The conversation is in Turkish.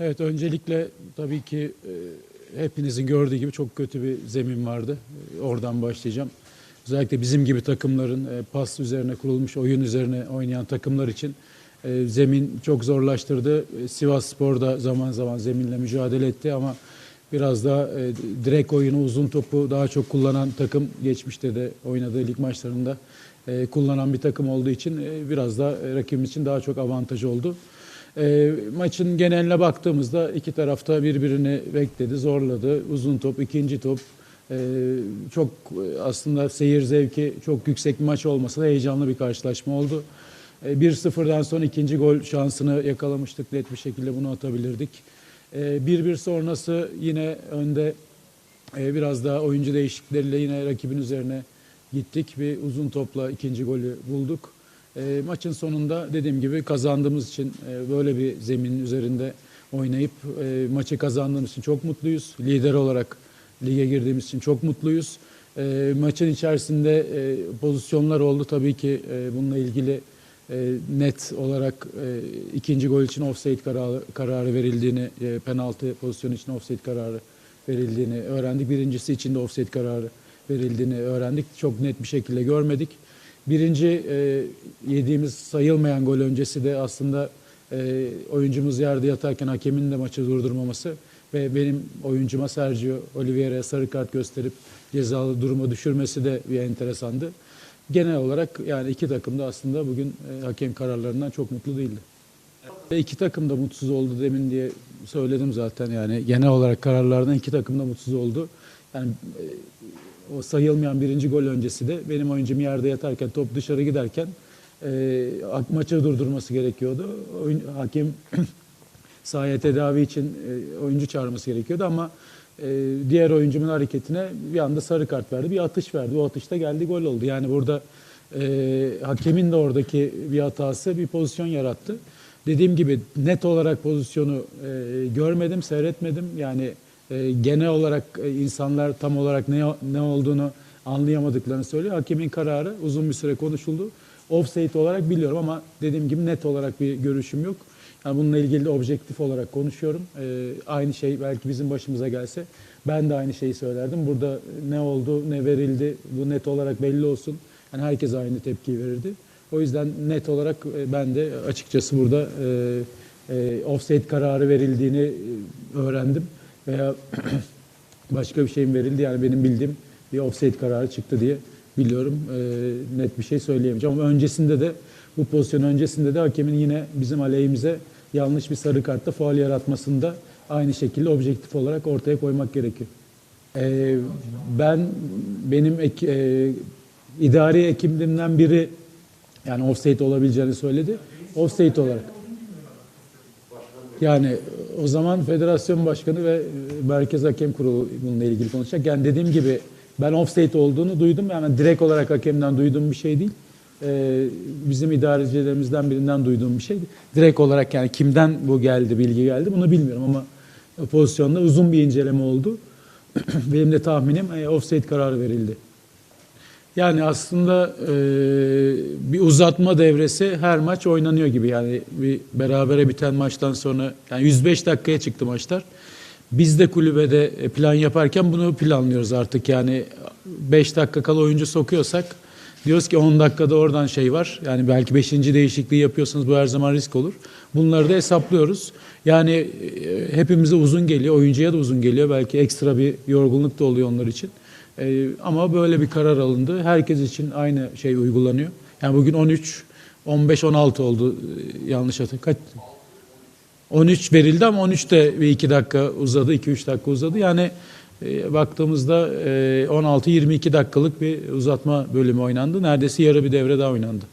Evet öncelikle tabii ki e, hepinizin gördüğü gibi çok kötü bir zemin vardı. E, Oradan başlayacağım. Özellikle bizim gibi takımların e, pas üzerine kurulmuş oyun üzerine oynayan takımlar için zemin çok zorlaştırdı. Sivas Spor da zaman zaman zeminle mücadele etti ama biraz da e, direkt oyunu uzun topu daha çok kullanan takım geçmişte de oynadığı lig maçlarında e, kullanan bir takım olduğu için biraz da rakibimiz için daha çok avantaj oldu. E, maçın geneline baktığımızda iki tarafta birbirini bekledi, zorladı. Uzun top, ikinci top. E, çok aslında seyir zevki çok yüksek bir maç olmasa da heyecanlı bir karşılaşma oldu. E, 1-0'dan sonra ikinci gol şansını yakalamıştık. Net bir şekilde bunu atabilirdik. E, 1-1 sonrası yine önde e, biraz daha oyuncu değişiklikleriyle yine rakibin üzerine gittik. Bir uzun topla ikinci golü bulduk. E, maçın sonunda dediğim gibi kazandığımız için e, böyle bir zeminin üzerinde oynayıp e, maçı kazandığımız için çok mutluyuz. Lider olarak lige girdiğimiz için çok mutluyuz. E, maçın içerisinde e, pozisyonlar oldu tabii ki e, bununla ilgili e, net olarak e, ikinci gol için offside kararı, kararı verildiğini, e, penaltı pozisyonu için offside kararı verildiğini öğrendik. Birincisi için de offside kararı verildiğini öğrendik. Çok net bir şekilde görmedik. Birinci e, yediğimiz sayılmayan gol öncesi de aslında e, oyuncumuz yerde yatarken hakemin de maçı durdurmaması ve benim oyuncuma Sergio Oliveira'ya sarı kart gösterip cezalı duruma düşürmesi de bir enteresandı. Genel olarak yani iki takım da aslında bugün e, hakem kararlarından çok mutlu değildi. Ve iki takım da mutsuz oldu demin diye söyledim zaten yani genel olarak kararlardan iki takım da mutsuz oldu. Yani e, o sayılmayan birinci gol öncesi de benim oyuncum yerde yatarken top dışarı giderken e, maçı durdurması gerekiyordu. Oyun, hakem sahaya tedavi için e, oyuncu çağırması gerekiyordu ama e, diğer oyuncumun hareketine bir anda sarı kart verdi. Bir atış verdi. O atışta geldi gol oldu. Yani burada e, hakemin de oradaki bir hatası bir pozisyon yarattı. Dediğim gibi net olarak pozisyonu e, görmedim, seyretmedim. Yani e, genel olarak e, insanlar tam olarak ne ne olduğunu anlayamadıklarını söylüyor. Hakemin kararı uzun bir süre konuşuldu. Offside olarak biliyorum ama dediğim gibi net olarak bir görüşüm yok. Yani bununla ilgili objektif olarak konuşuyorum. E, aynı şey belki bizim başımıza gelse ben de aynı şeyi söylerdim. Burada ne oldu, ne verildi bu net olarak belli olsun. Yani herkes aynı tepkiyi verirdi. O yüzden net olarak e, ben de açıkçası burada e, e, offside kararı verildiğini e, öğrendim veya başka bir şeyin verildi yani benim bildiğim bir offside kararı çıktı diye biliyorum. E, net bir şey söyleyemeyeceğim ama öncesinde de bu pozisyon öncesinde de hakemin yine bizim aleyhimize yanlış bir sarı kartta faal yaratmasında aynı şekilde objektif olarak ortaya koymak gerekiyor. E, ben benim ek, e, idari ekibimden biri yani offside olabileceğini söyledi. Offside olarak. Yani o zaman federasyon başkanı ve merkez hakem kurulu bununla ilgili konuşacak. Yani dediğim gibi ben offside olduğunu duydum. Yani direkt olarak hakemden duyduğum bir şey değil. Ee, bizim idarecilerimizden birinden duyduğum bir şey. Direkt olarak yani kimden bu geldi, bilgi geldi bunu bilmiyorum ama pozisyonda uzun bir inceleme oldu. Benim de tahminim e, offside kararı verildi. Yani aslında e, bir uzatma devresi her maç oynanıyor gibi. Yani bir berabere biten maçtan sonra yani 105 dakikaya çıktı maçlar. Biz de kulübede e, plan yaparken bunu planlıyoruz artık. Yani 5 dakika kala oyuncu sokuyorsak diyoruz ki 10 dakikada oradan şey var. Yani belki 5. değişikliği yapıyorsanız bu her zaman risk olur. Bunları da hesaplıyoruz. Yani e, hepimize uzun geliyor, oyuncuya da uzun geliyor. Belki ekstra bir yorgunluk da oluyor onlar için. Ee, ama böyle bir karar alındı. Herkes için aynı şey uygulanıyor. Yani bugün 13, 15, 16 oldu e, yanlış hatırlıyorum. Kaç? 13 verildi ama 13 de bir 2 dakika uzadı, 2-3 dakika uzadı. Yani e, baktığımızda e, 16-22 dakikalık bir uzatma bölümü oynandı. Neredeyse yarı bir devre daha oynandı.